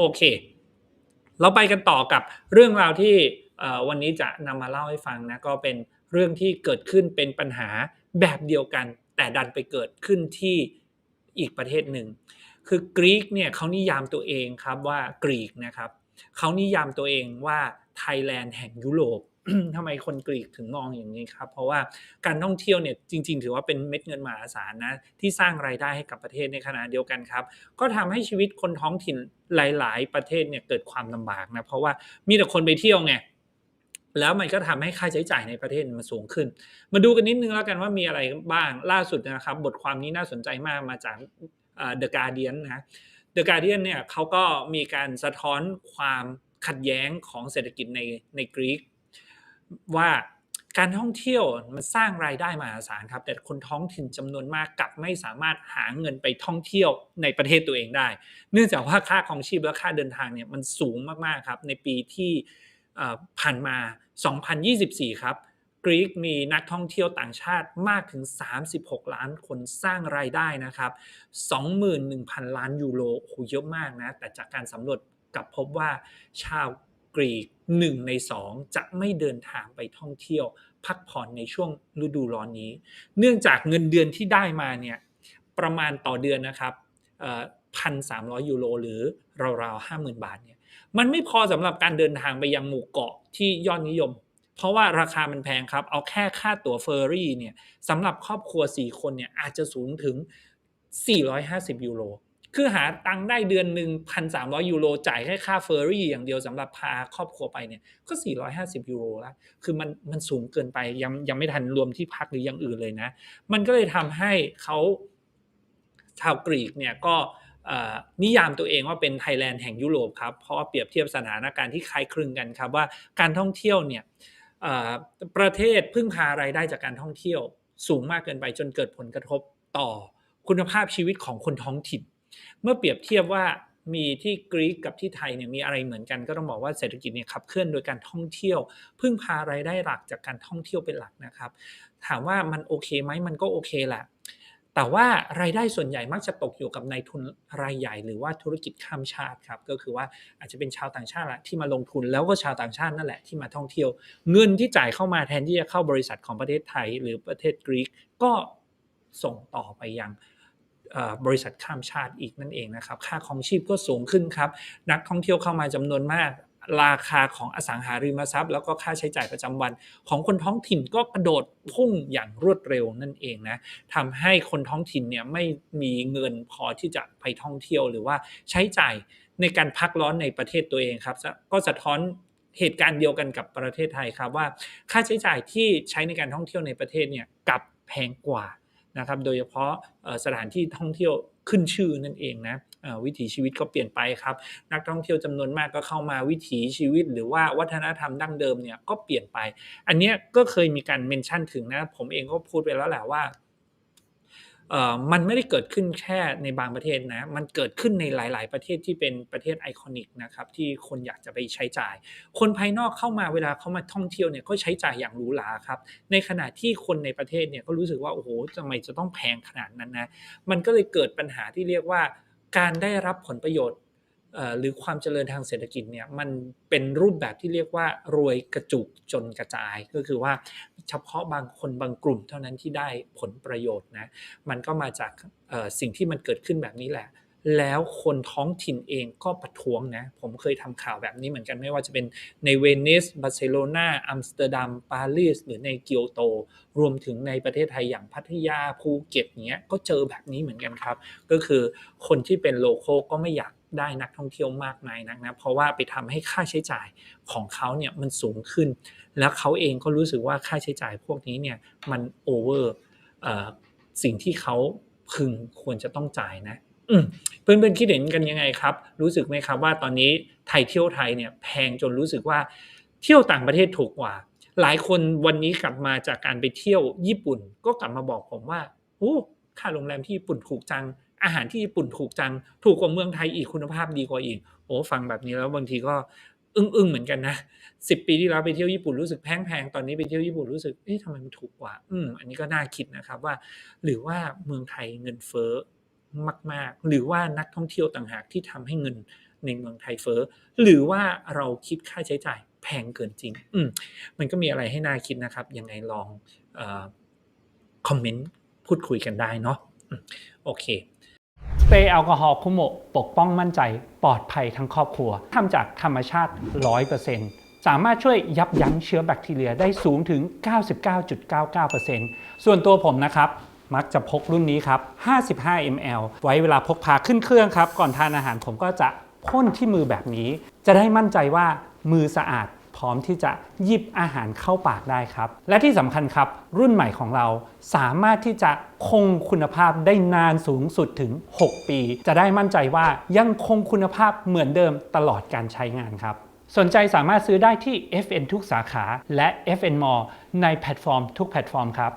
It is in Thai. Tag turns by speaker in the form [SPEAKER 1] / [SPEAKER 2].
[SPEAKER 1] โอเค เราไปกันต่อกับเรื่องราวที่วันนี้จะนำมาเล่าให้ฟังนะก็เป็นเรื่องที่เกิดขึ้นเป็นปัญหาแบบเดียวกัน แต่ดันไปเกิดขึ้นที่อีกประเทศหนึ่ง คือกรีกเนี่ยเขานิยามตัวเองครับว่ากรีกนะครับเขานิยามตัวเองว่าไทยแลนด์แห่งยุโรป ทำไมคนกรีกถึงมองอย่างนี้ครับ เพราะว่าการท่องเที่ยวเนี่ยจริง ๆ ถือว่าเป็นเม็ดเงินมหาศาลนะที่สร้างรายได้ให้กับประเทศในขณะเดียวกันครับ ก็ทำให้ชีวิตคนท้องถิ่นหลาย ๆ ประเทศเนี่ยเกิดความลำบากนะเพราะว่ามีแต่คนไปเที่ยวไงแล้วมันก็ทำให้ค่าใช้จ่ายในประเทศมันสูงขึ้น มาดูกันนิดนึงแล้วกันว่ามีอะไรบ้างล่าสุดนะครับ บทความนี้น่าสนใจมากมาจากเดอะการเดียนนะเดอะการเดียนเนี่ยเขาก็มีการสะท้อนความขัดแย้งของเศรษฐกิจในในกรีก ว่าการท่องเที่ยวมันสร้างรายได้มหาศาลครับ แต่คนท้องถิ่นจำนวนมากกลับไม่สามารถหาเงินไปท่องเที่ยวในประเทศตัวเองได้ เนื่องจากว่าค่าของชีพและค่าเดินทางเนี่ยมันสูงมากๆครับในปีที่ผ่านมา 2024 ครับกรีกมีนักท่องเที่ยวต่างชาติมากถึง 36 ล้านคนสร้างรายได้นะครับ 21,000 ล้านยูโรโอ้โหเยอะมากนะ แต่จากการสำรวจกลับพบว่าชาว กรีก1ใน2จะไม่เดินทางไปท่องเที่ยว พักผ่อนในช่วงฤดูร้อนนี้ เนื่องจากเงินเดือนที่ได้มาเนี่ยประมาณต่อเดือนนะครับพันสามร้อยยูโรหรือราวๆห้าหมื่นบาทเนี่ยมันไม่พอสำหรับการเดินทางไปยังหมู่เกาะที่ยอดนิยม เพราะว่าราคามันแพงครับ เอาแค่ค่าตั๋วเฟอร์รี่เนี่ยสำหรับครอบครัว 4 คนเนี่ยอาจจะสูงถึง 450 ยูโร คือหาตังค์ได้เดือนหนึ่งพันสามร้อยยูโรจ่ายแค่ค่าเฟอร์รี่อย่างเดียวสำหรับพาครอบครัวไปเนี่ยก็ 450 ยูโรแล้วคือมันมันสูงเกินไปยังยังไม่ทันรวมที่พักหรืออย่างอื่นเลยนะ มันก็เลยทำให้เขาชาวกรีกเนี่ยก็นิยามตัวเองว่าเป็นไทยแลนด์แห่งยุโรปครับ เพราะว่าเปรียบเทียบสถานการณ์ที่คล้ายคลึงกันครับว่าการท่องเที่ยวเนี่ยประเทศพึ่งพารายได้จากการท่องเที่ยวสูงมากเกินไปจนเกิดผลกระทบต่อคุณภาพชีวิตของคนท้องถิ่น เมื่อเปรียบเทียบว่ามีที่กรีกกับที่ไทยเนี่ยมีอะไรเหมือนกันก็ต้องบอกว่าเศรษฐกิจเนี่ยขับเคลื่อนโดยการท่องเที่ยว พึ่งพารายได้หลักจากการท่องเที่ยวเป็นหลักนะครับ ถามว่ามันโอเคไหมมันก็โอเคแหละแต่ว่ารายได้ส่วนใหญ่มักจะตกอยู่กับนายทุนรายใหญ่ หรือว่าธุรกิจข้ามชาติครับก็คือว่าอาจจะเป็นชาวต่างชาติแหละที่มาลงทุนแล้วก็ชาวต่างชาตินั่นแหละที่มาท่องเที่ยว เงินที่จ่ายเข้ามาแทนที่จะเข้าบริษัทของประเทศไทย หรือประเทศกรีกก็ส่งต่อไปยัง บริษัทข้ามชาติอีกนั่นเองนะครับค่าของชีพก็สูงขึ้นครับนักท่องเที่ยวเข้ามาจำนวนมากราคาของอสังหาริมทรัพย์ แล้วก็ค่าใช้จ่ายประจำวัน ของคนท้องถิ่นก็กระโดดพุ่งอย่างรวดเร็วนั่นเองนะทำให้คนท้องถิ่นเนี่ยไม่มีเงินพอที่จะไปท่องเที่ยวหรือว่าใช้จ่ายในการพักร้อนในประเทศตัวเองครับ ก็สะท้อนเหตุการณ์เดียวกันกับประเทศไทยครับว่า ค่าใช้จ่ายที่ใช้ในการท่องเที่ยวในประเทศเนี่ยกับแพงกว่า นะครับโดยเฉพาะสถานที่ท่องเที่ยวขึ้นชื่อนั่นเองนะวิถีชีวิตก็เปลี่ยนไปครับ นักท่องเที่ยวจำนวนมากก็เข้ามาวิถีชีวิต หรือว่าวัฒนธรรมดั้งเดิมเนี่ยก็เปลี่ยนไป อันนี้ก็เคยมีการเมนชั่นถึงนะ ผมเองก็พูดไปแล้วแหละว่า มันไม่ได้เกิดขึ้นแค่ในบางประเทศนะ มันเกิดขึ้นในหลาย ๆ ประเทศที่เป็นประเทศไอคอนิกนะครับที่คนอยากจะไปใช้จ่าย คนภายนอกเข้ามาเวลาเขามาท่องเที่ยวเนี่ยก็ใช้จ่ายอย่างหรูหราครับ ในขณะที่คนในประเทศเนี่ยก็รู้สึกว่าโอ้โหทำไมจะต้องแพงขนาดนั้นนะ มันก็เลยเกิดปัญหาที่เรียกว่าการได้รับผลประโยชน์ หรือความเจริญทางเศรษฐกิจเนี่ยมันเป็นรูปแบบที่เรียกว่ารวยกระจุกจนกระจาย ก็คือว่าเฉพาะบางคนบางกลุ่มเท่านั้นที่ได้ผลประโยชน์นะมันก็มาจากสิ่งที่มันเกิดขึ้นแบบนี้แหละ แล้วคนท้องถิ่นเองก็ประท้วงนะผมเคยทำข่าวแบบนี้เหมือนกันไม่ว่าจะเป็นในเวนิสบาร์เซโลนาอัมสเตอร์ดัมปารีสหรือในเกียวโต รวมถึงในประเทศไทยอย่างพัทยาภูเก็ตเนี้ยก็เจอแบบนี้เหมือนกันครับ ก็คือคนที่เป็นโลโก้ก็ไม่อยาก ได้นักท่องเที่ยวมากมายนักนะเพราะว่าไปทำให้ค่าใช้จ่ายของเขาเนี่ยมันสูงขึ้น แล้วเขาเองก็รู้สึกว่าค่าใช้จ่ายพวกนี้เนี่ยมันโอเวอร์สิ่งที่เขาพึงควรจะต้องจ่ายนะเพื่อนๆคิดเห็นกันยังไงครับ รู้สึกไหมครับว่าตอนนี้ไทยเที่ยวไทยเนี่ยแพงจนรู้สึกว่าเที่ยวต่างประเทศถูกกว่า หลายคนวันนี้กลับมาจากการไปเที่ยวญี่ปุ่น ก็กลับมาบอกผมว่าโอ้ค่าโรงแรมที่ญี่ปุ่นถูกจัง อาหารที่ญี่ปุ่นถูกจัง ถูกกว่าเมืองไทยอีกคุณภาพดีกว่าอีก โอ้ฟังแบบนี้แล้วบางทีก็อึ้งๆเหมือนกันนะสิบปีที่แล้วไปเที่ยวญี่ปุ่นรู้สึกแพงๆตอนนี้ไปเที่ยวญี่ปุ่นรู้สึกเอ๊ะทำไมมันถูกกว่า อืมอันนี้ก็น่าคิดนะครับว่า หรือว่าเมืองไทยเงินเฟ้อมาก ๆ หรือว่านักท่องเที่ยวต่างหากที่ทำให้เงินในเมืองไทยเฟ้อหรือว่าเราคิดค่าใช้จ่ายแพงเกินจริง อืมมันก็มีอะไรให้น่าคิดนะครับ ยังไงลองคอมเมนต์พูดคุยกันได้เนาะโอเค
[SPEAKER 2] เปรย์แอลกอฮอล์คุโมะปกป้องมั่นใจปลอดภัยทั้งครอบครัวทำจากธรรมชาติ 100%สามารถช่วยยับยั้งเชื้อแบคทีเรียได้สูงถึง 99.99%ส่วนตัวผมนะครับมักจะพกรุ่นนี้ครับ 55 ml ไว้เวลาพกพาขึ้นเครื่องครับ ก่อนทานอาหารผมก็จะพ่นที่มือแบบนี้ จะได้มั่นใจว่ามือสะอาด พร้อมที่จะหยิบอาหารเข้าปากได้ครับ และที่สำคัญครับ รุ่นใหม่ของเราสามารถที่จะคงคุณภาพได้นานสูงสุดถึง 6 ปี จะได้มั่นใจว่ายังคงคุณภาพเหมือนเดิมตลอดการใช้งานครับ สนใจสามารถซื้อได้ที่ FN ทุกสาขาและ FN Mall ในแพลตฟอร์มทุกแพลตฟอร์มครับ